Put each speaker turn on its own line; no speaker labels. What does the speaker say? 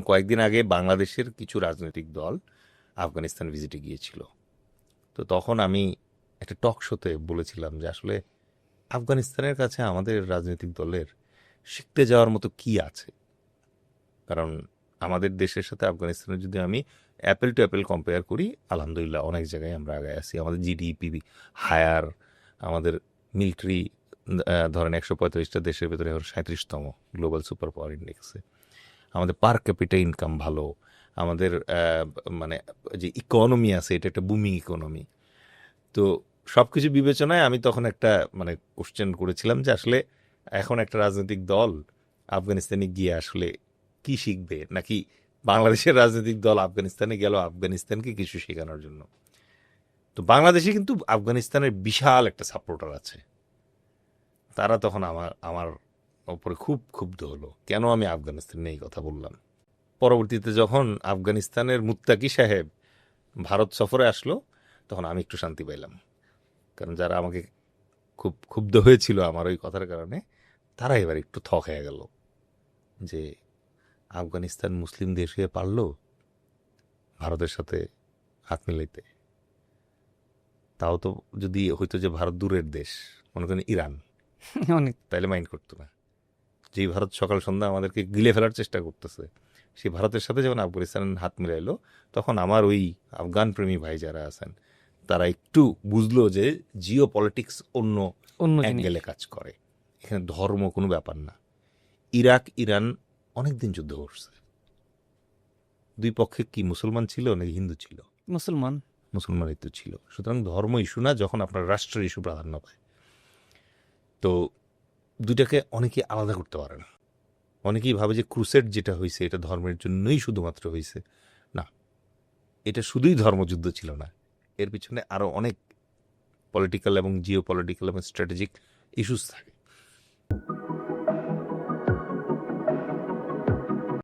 কয়েকদিন আগে বাংলাদেশের কিছু রাজনৈতিক দল আফগানিস্তান ভিজিটে গিয়েছিল। তো তখন আমি একটা টক শোতে বলেছিলাম যে, আসলে আফগানিস্তানের কাছে আমাদের রাজনৈতিক দলের শিখতে যাওয়ার মতো কি আছে? কারণ আমাদের দেশের সাথে আফগানিস্তানের যদি আমি অ্যাপেল টু অ্যাপেল কম্পেয়ার করি, আলহামদুলিল্লাহ অনেক জায়গায় আমরা আগে আছি। আমাদের জিডিপি হায়ার আমাদের মিলিটারি ধরেন একশো পঁয়তাল্লিশটা দেশের ভেতরে এখন সাঁত্রিশতম গ্লোবাল সুপার পাওয়ার ইন্ডেক্সে আমাদের পার ক্যাপিটা ইনকাম ভালো, আমাদের মানে যে ইকোনমি আছে, এটা একটা বুমিং ইকোনমি তো সব কিছু বিবেচনায় আমি তখন একটা মানে কোশ্চেন করেছিলাম যে আসলে এখন একটা রাজনৈতিক দল আফগানিস্তানে গিয়ে আসলে কি শিখবে? নাকি বাংলাদেশের রাজনৈতিক দল আফগানিস্তানে গেল, আফগানিস্তানকে কিছু শেখানোর জন্য? তো বাংলাদেশে কিন্তু আফগানিস্তানের বিশাল একটা সাপোর্টার আছে। তারা তখন আমার আমার ওপরে খুব ক্ষুব্ধ হলো কেন আমি আফগানিস্তান নিয়ে এই কথা বললাম? পরবর্তীতে যখন আফগানিস্তানের মুত্তাকি সাহেব ভারত সফরে আসলো তখন আমি একটু শান্তি পাইলাম। কারণ যারা আমাকে খুব ক্ষুব্ধ হয়েছিল আমার ওই কথার কারণে তারা এবার একটু থক হয়ে গেল যে আফগানিস্তান মুসলিম দেশ হয়ে পারল ভারতের সাথে হাত মিলাইতে। তাও তো যদি হইতো যে ভারত দূরের দেশ মনে করেন ইরান
অনেক।
তাইলে মাইন্ড করতো না। যেই ভারত সকাল সন্ধ্যা আমাদেরকে গিলে ফেলার চেষ্টা করতেছে সেই ভারতের সাথে যখন আফগানিস্তান হাত মিলাইলো তখন আমার ওই আফগান প্রেমী ভাই যারা আছেন তারা একটু বুঝলো যে জিও পলিটিক্স অন্য
অন্য
অ্যাঙ্গেলে কাজ করে। এখানে ধর্ম কোনো ব্যাপার না। ইরাক ইরান অনেক দিন যুদ্ধ করছে। দুই পক্ষে কি মুসলমান ছিল নাকি হিন্দু ছিল?
মুসলমান।
মুসলমানই তো ছিল। সুতরাং ধর্ম ইস্যু না যখন আপনার রাষ্ট্রের ইস্যু প্রাধান্য পায়। তো দুইটাকে অনেকে আলাদা করতে পারে না। অনেকেই ভাবে যে ক্রুসেট যেটা হয়েছে এটা ধর্মের জন্যই শুধুমাত্র হয়েছে না, এটা শুধুই ধর্মযুদ্ধ ছিল না। এর পিছনে আরও অনেক পলিটিক্যাল এবং জিও পলিটিক্যাল এবং স্ট্র্যাটেজিক ইস্যুস থাকে।